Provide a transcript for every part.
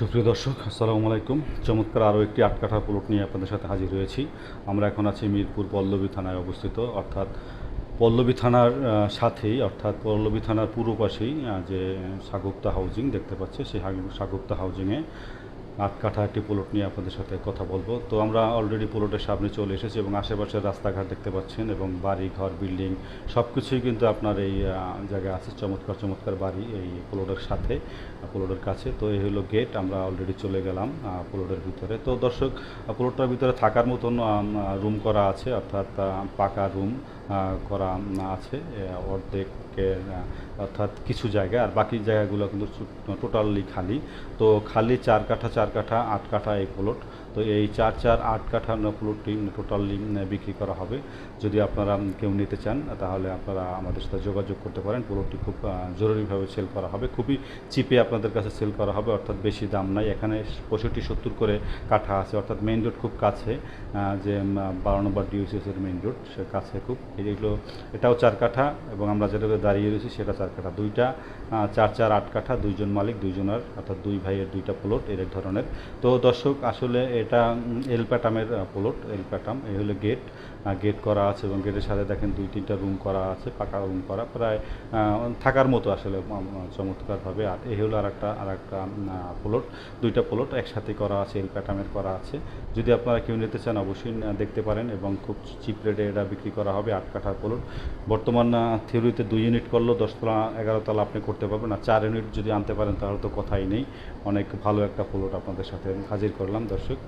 সুপ্রিয় দর্শক, আসসালামু আলাইকুম। চমৎকার আরও একটি আটকাঠার প্লট নিয়ে আপনাদের সাথে হাজির হয়েছি। আমরা এখন আছি মিরপুর পল্লবী থানায় অবস্থিত। অর্থাৎ পল্লবী থানার সাথেই, অর্থাৎ পল্লবী থানার পূর্ব পাশেই যে সাগুপ্তা হাউজিং দেখতে পাচ্ছে সেই সাগুপ্তা হাউজিংয়ে কাঠা একটি প্লট নিয়ে আপনাদের সাথে কথা বলব। তো আমরা অলরেডি প্লটের সামনে চলে এসেছি এবং আশেপাশের রাস্তাঘাট দেখতে পাচ্ছেন এবং বাড়ি, ঘর, বিল্ডিং সব কিছুই কিন্তু আপনার এই জায়গায় আছে। চমৎকার চমৎকার বাড়ি এই প্লটের সাথে প্লটের কাছে। তো এই হলো গেট আমরা অলরেডি চলে গেলাম প্লটের ভিতরে। তো দর্শক প্লটটার ভিতরে থাকার মতন রুম করা আছে, অর্থাৎ পাকা রুম করা আছে অর্ধেক অর্ধেকের অর্থাৎ কিছু জায়গা, আর বাকি জায়গাগুলো কিন্তু টোটালি খালি। তো খালি চার কাঠা চার কাঠা, আট কাঠা এই প্লট তো এই চার চার আট কাঠা প্লটটি টোটালি বিক্রি করা হবে। যদি আপনারা কেউ নিতে চান, তাহলে আপনারা আমাদের সাথে যোগাযোগ করতে পারেন। প্লটটি খুব জরুরিভাবে সেল করা হবে। খুবই চিপে আপনাদের কাছে সেল করা হবে, অর্থাৎ বেশি দাম নাই। এখানে পঁয়ষট্টি, সত্তর করে কাঠা আছে, অর্থাৎ মেইন রোড খুব কাছে যে বারো নম্বর ডিউসিএসের মেইন রোড সে কাছে খুব। এইগুলো এটাও চার কাঠা এবং আমরা যেটাতে দাঁড়িয়ে রয়েছি সেটা চার কাঠা। দুইটা চার চার আট কাঠা, দুইজন মালিক, দুইজনের, অর্থাৎ দুই ভাইয়ের দুইটা প্লট এর ধরনের। তো দর্শক, আসলে এটা এলপ্যাটামের প্লট এল প্যাটাম এই হলো গেট গেট করা আছে এবং গেটের সাথে দেখেন দুই তিনটা রুম করা আছে, পাকা রুম করা, প্রায় থাকার মতো আসলে চমৎকারভাবে। আর এই হলো আর একটা আর একটা প্লট দুইটা প্লট একসাথে করা আছে এলপ্যাটামের করা আছে। যদি আপনারা কেউ নিতে চান, অবশ্যই দেখতে পারেন এবং খুব চিপ রেটে এটা বিক্রি করা হবে, আট কাঠার প্লট বর্তমান থিওরিতে দুই ইউনিট করলেও দশতলা এগারোতলা আপনি করতে পারবেন। আর চার ইউনিট যদি আনতে পারেন, তাহলে তো কথাই নেই। অনেক ভালো একটা প্লট আপনাদের সাথে হাজির করলাম, দর্শক।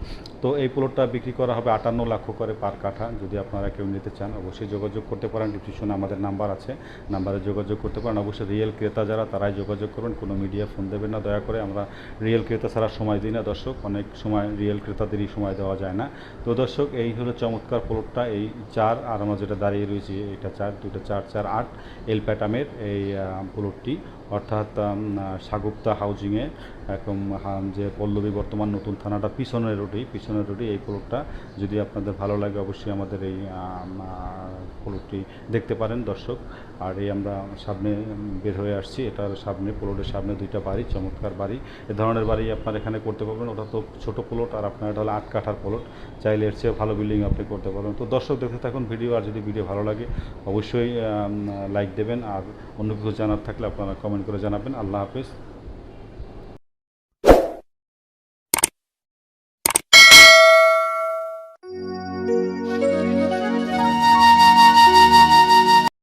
তো এই প্লটটা বিক্রি করা হবে আটান্ন লক্ষ করে পার কাঠা। যদি আপনারা কেউ নিতে চান, অবশ্যই যোগাযোগ করতে পারেন। ডিসক্রিপশনে আমাদের নাম্বার আছে। নাম্বারে যোগাযোগ করতে পারেন। অবশ্যই রিয়েল ক্রেতা যারা, তারাই যোগাযোগ করবেন কোনো মিডিয়া ফোন দেবেন না। দয়া করে আমরা রিয়েল ক্রেতা ছাড়া সময় দিই না। দর্শক, অনেক সময় রিয়েল ক্রেতাদেরই সময় দেওয়া যায় না। তো দর্শক, এই হলো চমৎকার প্লটটা এই চার, আর আমরা যেটা দাঁড়িয়ে রয়েছি, এটা চার দুটো চার চার, আট, এল প্যাটামের এই প্লটটি। অর্থাৎ সাগুপ্তা হাউজিংয়ে হা- যে পল্লবী বর্তমান নতুন থানাটা, পিছনের রোডেই পিছনের রোডেই এই প্লটটা যদি আপনাদের ভালো লাগে অবশ্যই আমাদের এই প্লটটি দেখতে পারেন দর্শক। আর এই আমরা সামনে বের হয়ে আসছি, এটার সামনে, প্লটের সামনে দুইটা বাড়ি, চমৎকার বাড়ি। এ ধরনের বাড়ি আপনার এখানে করতে পারবেন, ওটা তো ছোট প্লট, আর আপনার এটা হলো আট কাঠার প্লট। চাইলে এর চেয়ে ভালো বিল্ডিং আপনি করতে পারবেন। তো দর্শক দেখতে থাকুন ভিডিও, আর যদি ভিডিও ভালো লাগে, অবশ্যই লাইক দেবেন। আর অন্য কিছু জানার থাকলে আপনারা কমেন্ট করে জানাবেন। আল্লাহ হাফেজ।